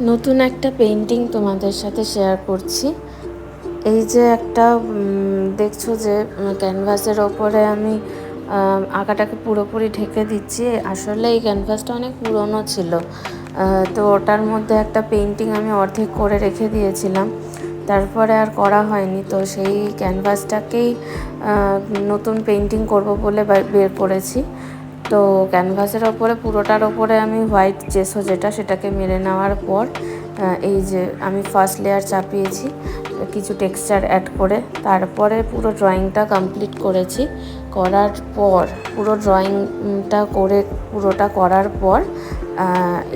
নতুন একটা পেন্টিং তোমাদের সাথে শেয়ার করছি। এই যে একটা দেখছ যে ক্যানভাসের ওপরে আমি আঁকাটাকে পুরোপুরি ঢেকে দিচ্ছি। আসলে এই ক্যানভাসটা অনেক পুরনো ছিল। তো ওটার মধ্যে একটা পেন্টিং আমি অর্ধেক করে রেখে দিয়েছিলাম। তারপরে আর করা হয়নি। তো সেই ক্যানভাসটাকেই নতুন পেন্টিং করব বলে বের করেছি। তো ক্যানভাসের ওপরে, পুরোটার ওপরে আমি হোয়াইট জেসো যেটা, সেটাকে মেরে নেওয়ার পর এই যে আমি ফার্স্ট লেয়ার চাপিয়েছি, কিছু টেক্সচার অ্যাড করে, তারপরে পুরো ড্রয়িংটা কমপ্লিট করেছি। করার পর, পুরো ড্রয়িংটা করে, পুরোটা করার পর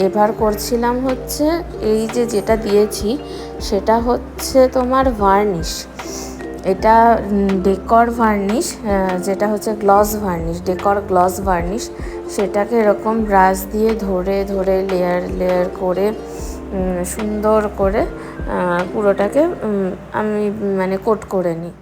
এবার করছিলাম হচ্ছে, এই যে যেটা দিয়েছি, সেটা হচ্ছে তোমার ভার্নিশ এটা ডেকর ভার্নিশ যেটা হচ্ছে gloss varnish decor gloss varnish সেটাকে এরকম ব্রাশ দিয়ে ধরে ধরে লেয়ার লেয়ার করে সুন্দর করে পুরোটাকে আমি মানে কোট করে নিই।